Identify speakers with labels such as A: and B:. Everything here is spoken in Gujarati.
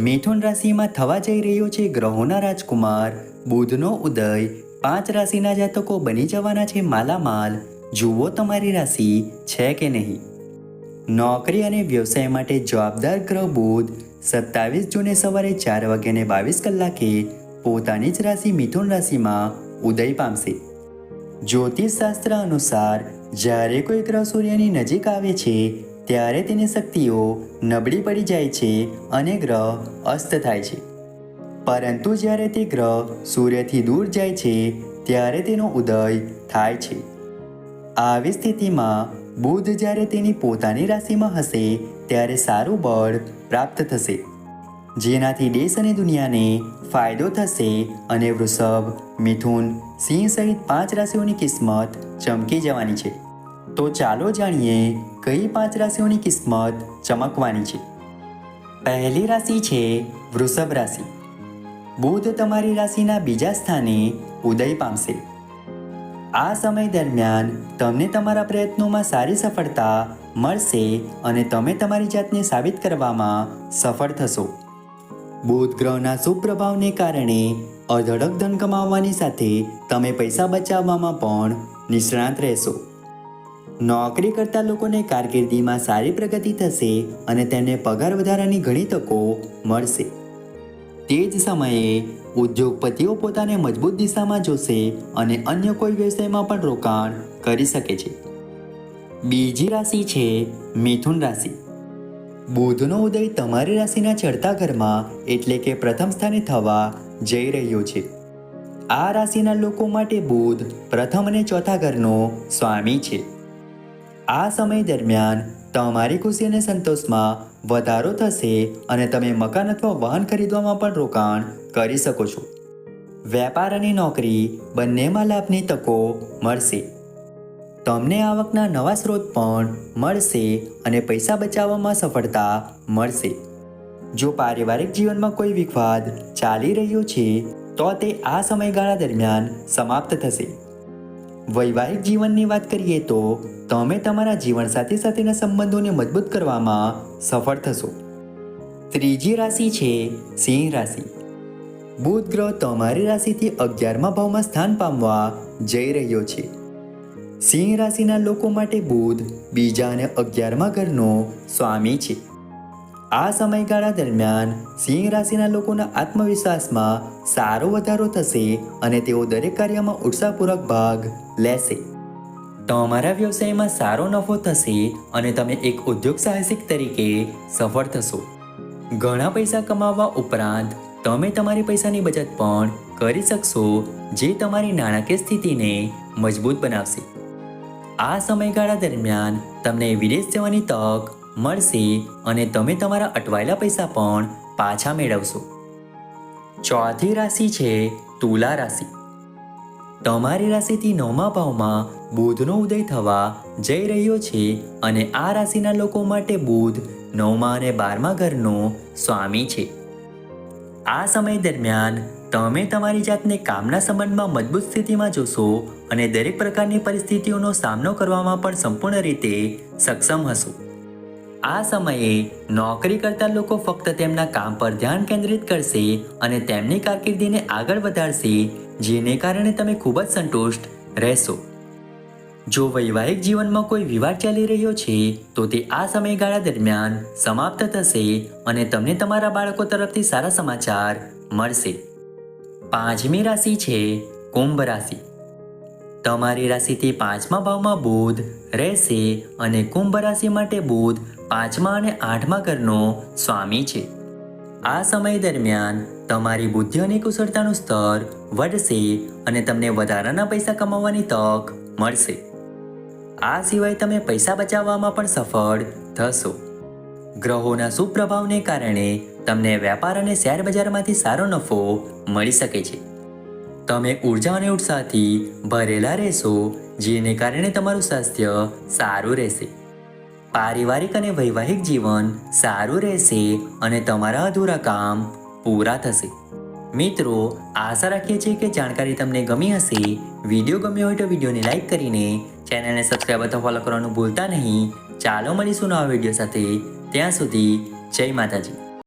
A: મિથુન રાશિમાં થવા જઈ રહ્યો છે ગ્રહોના રાજકુમાર. બુધનો ઉદય પાંચ રાશિના જાતકો બની જવાના છે માલામાલ. જુઓ તમારી રાશિ છે કે નહીં? નોકરી અને વ્યવસાય માટે જવાબદાર ગ્રહ બુધ. સત્તાવીસ જૂને સવારે ચાર વાગ્યાને બાવીસ કલાકે પોતાની જ રાશિ મિથુન રાશિમાં ઉદય પામશે. જ્યોતિષશાસ્ત્ર અનુસાર જ્યારે કોઈ ગ્રહ સૂર્યની નજીક આવે છે ત્યારે તેની શક્તિઓ નબળી પડી જાય છે અને ગ્રહ અસ્ત થાય છે. પરંતુ જ્યારે તે ગ્રહ સૂર્યથી દૂર જાય છે, ત્યારે તેનો ઉદય થાય છે. આવી સ્થિતિમાં બુધ જ્યારે તેની પોતાની રાશિમાં હશે, ત્યારે સારું બળ પ્રાપ્ત થશે. જેનાથી દેશ અને દુનિયાને ફાયદો થશે અને વૃષભ, મિથુન, સિંહ સહિત પાંચ રાશિઓની કિસ્મત ચમકી જવાની છે. તો ચાલો જાણીએ કઈ પાંચ રાશિઓની કિસ્મત ચમકવાની છે પહેલી રાશિ છે વૃષભ રાશિ બુધ તમારી રાશિના બીજા સ્થાને ઉદય પામશે આ સમય દરમિયાન તમને તમારા પ્રયત્નોમાં સારી સફળતા મળશે અને તમે તમારી જાતને સાબિત કરવામાં સફળ થશો બુધ ગ્રહના શુભ પ્રભાવને કારણે અઢળક ધન કમાવવાની સાથે તમે પૈસા બચાવવામાં પણ નિષ્ણાત રહેશો। નોકરી કરતા લોકોને કારકિર્દીમાં સારી પ્રગતિ થશે અને તેને પગાર વધારાની ઘણી તકો મળશે. તે જ સમયે, ઉદ્યોગપતિઓ પોતાને મજબૂત દિશામાં જોશે અને અન્ય કોઈ વ્યવસાયમાં પણ રોકાણ કરી શકે છે. બીજી રાશિ છે મિથુન રાશિ. બુધનો ઉદય તમારી રાશિના ચડતા ઘરમાં એટલે કે પ્રથમ સ્થાને થવા જઈ રહ્યો છે. આ રાશિના લોકો માટે બુધ પ્રથમ અને ચોથા ઘરનો સ્વામી છે. આ સમય દરમિયાન તમારી ખુશી અને સંતોષમાં વધારો થશે અને તમે મકાન અથવા વાહન ખરીદવામાં પણ રોકાણ કરી શકો છો. વેપાર અને નોકરી બંનેમાં લાભની તકો મળશે. તમને આવકના નવા સ્ત્રોત પણ મળશે અને પૈસા બચાવવામાં સફળતા મળશે. જો પારિવારિક જીવનમાં કોઈ વિવાદ ચાલી રહ્યો છે, તો તે આ સમયગાળા દરમિયાન સમાપ્ત થશે. વૈવાહિક જીવનની વાત કરીએ તો તમે તમારા જીવનસાથી સાથેના સંબંધોને મજબૂત કરવામાં સફળ થશો. ત્રીજી રાશિ છે સિંહ રાશિ. બુધ ગ્રહ તમારી રાશિથી અગિયારમા ભાવમાં સ્થાન પામવા જઈ રહ્યો છે. સિંહ રાશિના લોકો માટે બુધ બીજા અને અગિયારમા ઘરનો સ્વામી છે. આ સમયગાળા દરમિયાન સિંહ રાશિના લોકોના આત્મવિશ્વાસમાં સારો વધારો થશે અને તેઓ દરેક કાર્યમાં ઉત્સાહપૂર્વક ભાગ લેશે. તમારા વ્યવસાયમાં સારો નફો થશે અને તમે એક ઉદ્યોગ સાહસિક તરીકે સફળ થશો. ઘણા પૈસા કમાવવા ઉપરાંત તમે તમારી પૈસાની બચત પણ કરી શકશો, જે તમારી નાણાકીય સ્થિતિને મજબૂત બનાવશે. આ સમયગાળા દરમિયાન તમને વિદેશ જવાની તક મળશે અને તમે તમારા અટવાયેલા પૈસા પણ પાછા મેળવશો. ચોથી રાશિ છે તુલા રાશિ. તમારી રાશિથી નવમા ભાવમાં બુધનો ઉદય થવા જઈ રહ્યો છે અને આ રાશિના લોકો માટે બુધ નવમા અને બારમા ઘરનો સ્વામી છે. આ સમય દરમિયાન તમે તમારી જાતને કામના સંબંધમાં મજબૂત સ્થિતિમાં જોશો અને દરેક પ્રકારની પરિસ્થિતિઓનો સામનો કરવામાં પણ સંપૂર્ણ રીતે સક્ષમ હશો. આ સમયે નોકરી કરતા લોકો ફક્ત તેમના કામ પર ધ્યાન કેન્દ્રિત કરશે અને તેમની કારકિર્દીને આગળ વધારશે, જેને કારણે તમે ખૂબ જ સંતુષ્ટ રહેશો. જો વૈવાહિક જીવનમાં કોઈ વિવાદ ચાલી રહ્યો છે, તો તે આ સમયગાળા દરમિયાન સમાપ્ત થશે અને તમને તમારા બાળકો તરફથી સારા સમાચાર મળશે. પાંચમી રાશિ છે કુંભ રાશિ. તમારી રાશિથી પાંચમા ભાવમાં બુધ રહેશે અને કુંભ રાશિ માટે બુધ પાંચમા અને આઠમા ઘરનો સ્વામી છે. આ સમય દરમિયાન તમારી બુદ્ધિ અને કુશળતાનું સ્તર વધશે અને તમને વધારાના પૈસા કમાવવાની તક મળશે. આ સિવાય તમે પૈસા બચાવવામાં પણ સફળ થશો. ગ્રહોના સુપ્રભાવને કારણે તમને વેપાર અને શેર બજારમાંથી સારો નફો મળી શકે છે. તમે ઊર્જા અને ઉત્સાહથી ભરેલા રહેશો, જેને કારણે તમારું સ્વાસ્થ્ય સારું રહેશે. પારિવારિક અને વૈવાહિક જીવન સારું રહેશે અને તમારા અધૂરા કામ પૂરા થશે. મિત્રો, આશા રાખીએ છીએ કે જાણકારી તમને ગમી હશે. વીડિયો ગમ્યો હોય તો વિડીયોને લાઇક કરીને ચેનલને સબસ્ક્રાઈબ અથવા ફોલો કરવાનું ભૂલતા નહીં. ચાલો મળીશું નવા વીડિયો સાથે. ત્યાં સુધી જય માતાજી.